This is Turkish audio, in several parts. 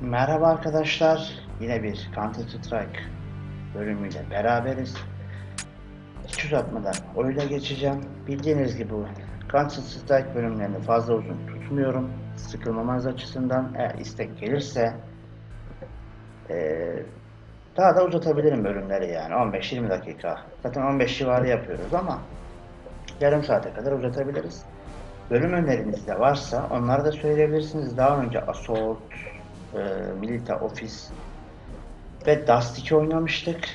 Merhaba arkadaşlar. Yine bir Counter Strike bölümüyle beraberiz. Hiç uzatmadan oyuna geçeceğim. Bildiğiniz gibi Counter Strike bölümlerini fazla uzun tutmuyorum. Sıkılmamanız açısından eğer istek gelirse eee, daha da uzatabilirim bölümleri yani 15-20 dakika. Zaten 15 civarı yapıyoruz ama yarım saate kadar uzatabiliriz. Bölüm öneriniz de varsa onları da söyleyebilirsiniz. Daha önce Assault, e, Milita Office ve Dust 2 oynamıştık.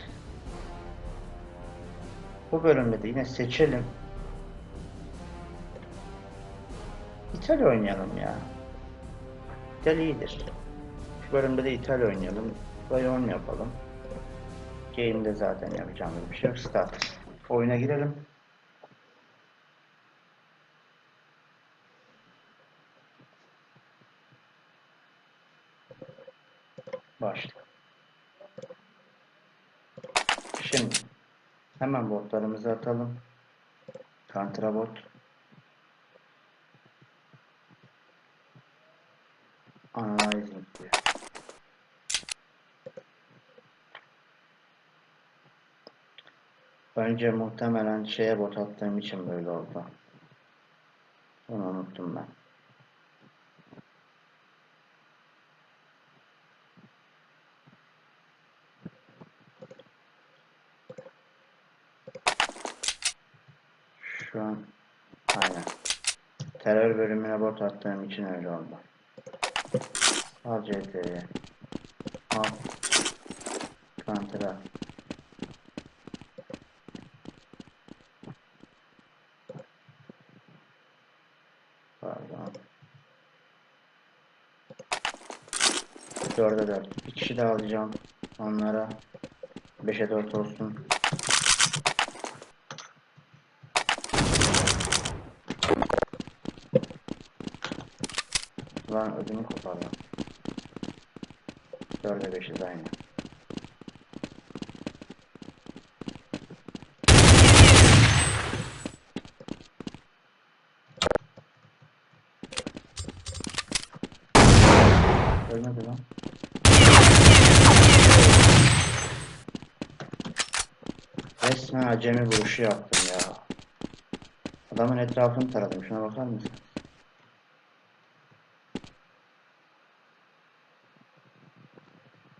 Bu bölümde de yine seçelim. İtalya oynayalım ya. İtalya iyidir. Şu bölümde de İtalya oynayalım. Rayon yapalım. Game'de zaten yapacağımız bir şey yok. Start. Oyuna girelim. Başla. Şimdi hemen botlarımızı atalım. Kontrabot. Analyzing diyor. Önce muhtemelen şeye bot attığım için böyle oldu. Onu unuttum ben. Şu an aynen. Terör bölümüne bot attığım için öyle oldu. Al CT'yi. Al. Counter'a. Pardon. Dörde dört. Bir kişi daha alacağım. Onlara. Beşe dört olsun. Lan ödümü kopardım. Dörde beşiz aynı. Ölmedi lan. Resmen acemi vuruşu yaptım ya. Adamın etrafını taradım. Şuna bakar mısın?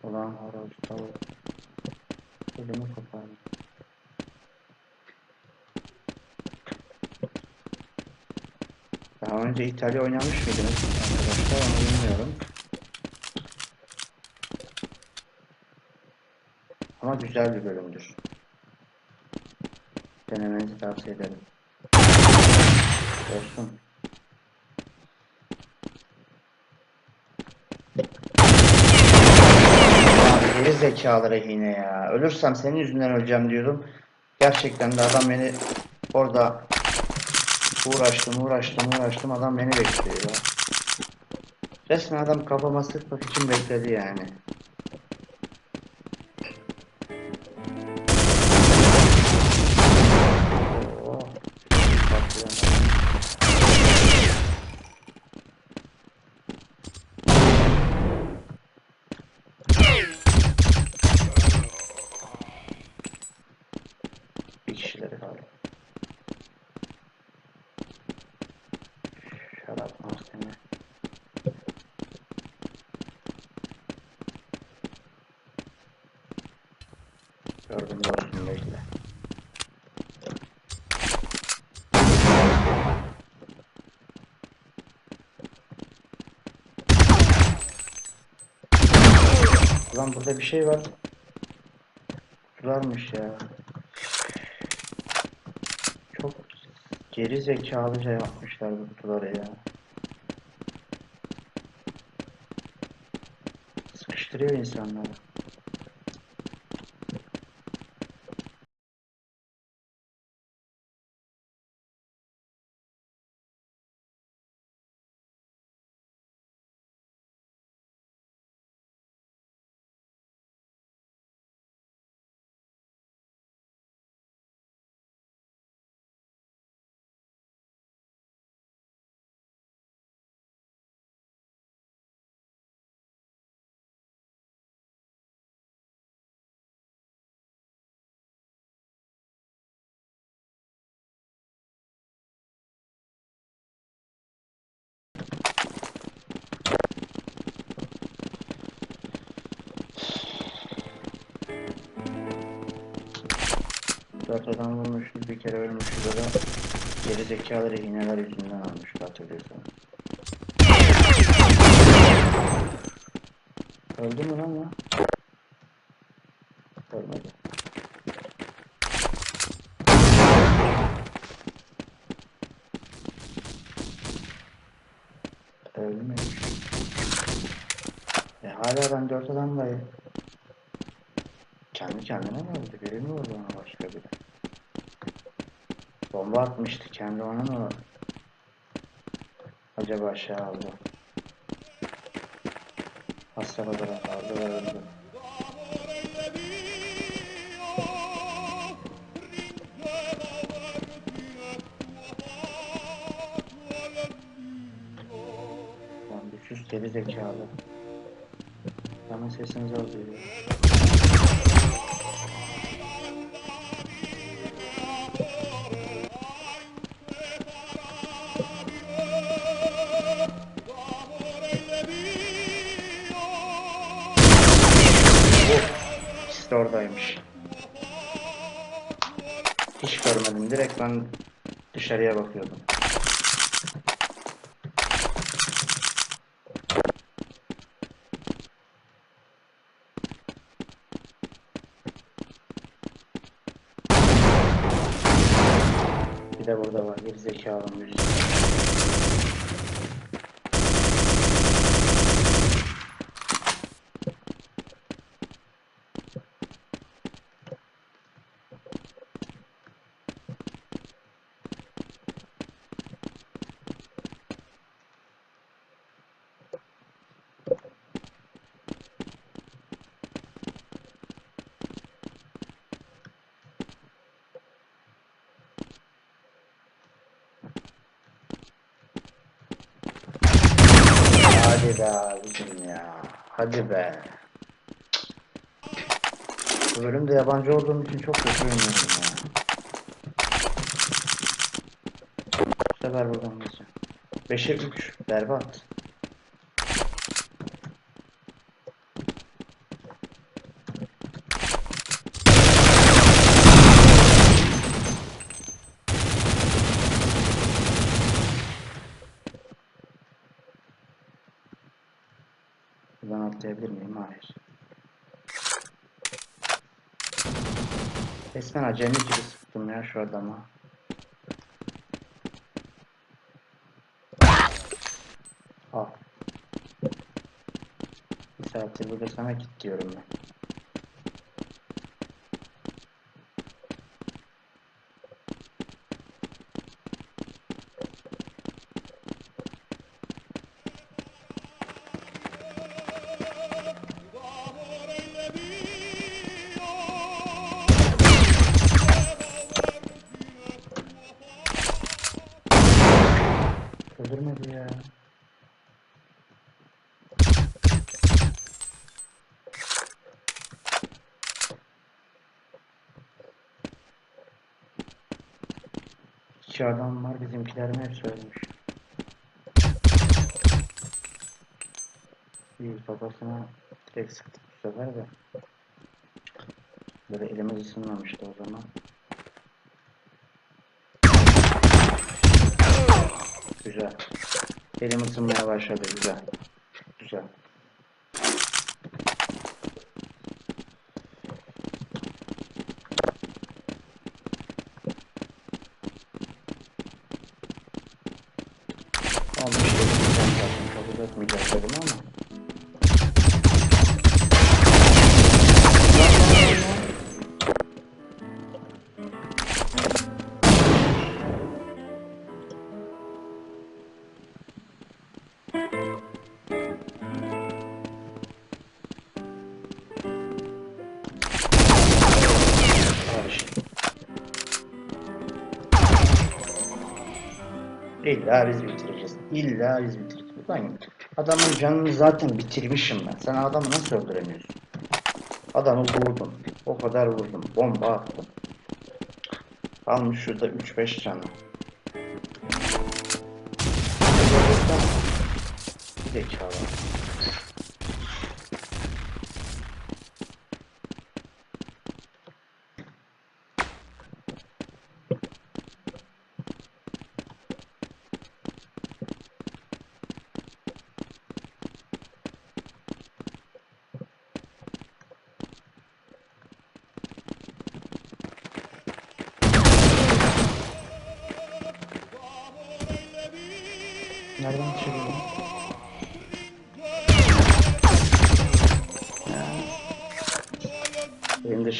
Ulan horoz tavuk. Elimi kopardım. Daha önce İtalya oynamış mıydınız arkadaşlar onu bilmiyorum. Ama güzel bir bölümdür. Denemenizi tavsiye ederim. Olsun. Abi geri zekalı rehine ya. Ölürsem senin yüzünden öleceğim diyordum. Gerçekten de adam beni orada uğraştım uğraştım uğraştım adam beni bekliyor. Resmen adam kafama sıkmak için bekledi yani. Ulan burada bir şey var. Kutularmış ya. Çok geri zekalıca yapmışlar bu kutuları ya. Sıkıştırıyor insanları. Adam vurmuşuz, bir kere ölmüşüz o da geri zekalı rehineler yüzünden almış hatırlıyorsan. Öldü mü lan ya? Ölmedi. Ölmemiş. E hala ben dört adamlayım. Kendi kendine mi öldü? Biri mi vurdu ona başka biri? Bomba atmıştı kendi ona mı? Acaba aşağı aldı. Hastalığı aldı ve öldü. Lan sus geri zekalı. Bana sesiniz az duyuyor. Hiç görmedim. Direkt ben dışarıya bakıyordum. Bir de burada var. Bir zekalı müzik. Hadi be abicim ya. Hadi be. Bu bölümde yabancı olduğum için çok kötü oynuyorum ya. Bu sefer buradan geçeceğim. 5'e 3. Berbat. Hayır. Resmen acemi gibi sıktım ya şu adama. Al. Bir saattir burada sana git diyorum ben. İki adam var bizimkiler mi hepsi ölmüş. Bir babasına direkt sıktık bu sefer de. Böyle elimiz ısınmamıştı o zaman. Güzel. Elim ısınmaya başladı. Güzel. Güzel. Uzatmayacak dedim ama. İlla biz bitireceğiz. İlla biz bitireceğiz. Lan adamın canını zaten bitirmişim ben. Sen adamı nasıl öldüremiyorsun? Adamı vurdum. O kadar vurdum. Bomba attım. Almış şurada 3-5 canı. Zekalı.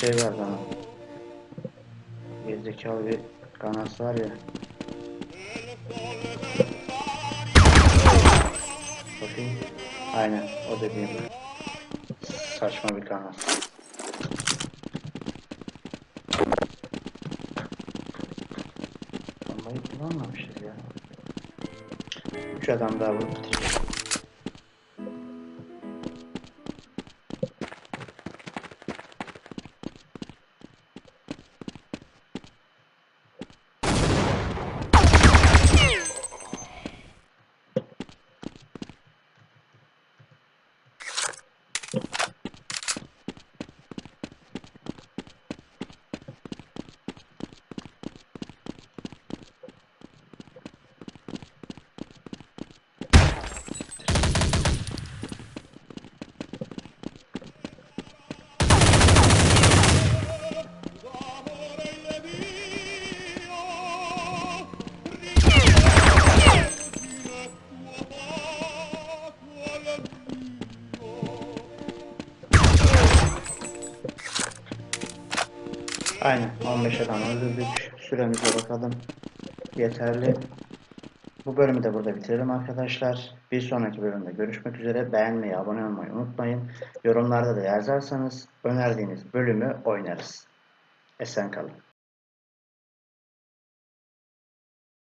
Şey var bana. Gerizekalı bir kanas var ya. Bakayım. Aynen o dediğim. Saçma bir kanas. Bombayı kullanmamışız ya. Üç adam daha vurup bitireceğim. Aynen 15 adam öldürdük. Süremize bakalım. Yeterli. Bu bölümü de burada bitirelim arkadaşlar. Bir sonraki bölümde görüşmek üzere. Beğenmeyi, abone olmayı unutmayın. Yorumlarda da yazarsanız önerdiğiniz bölümü oynarız. Esen kalın.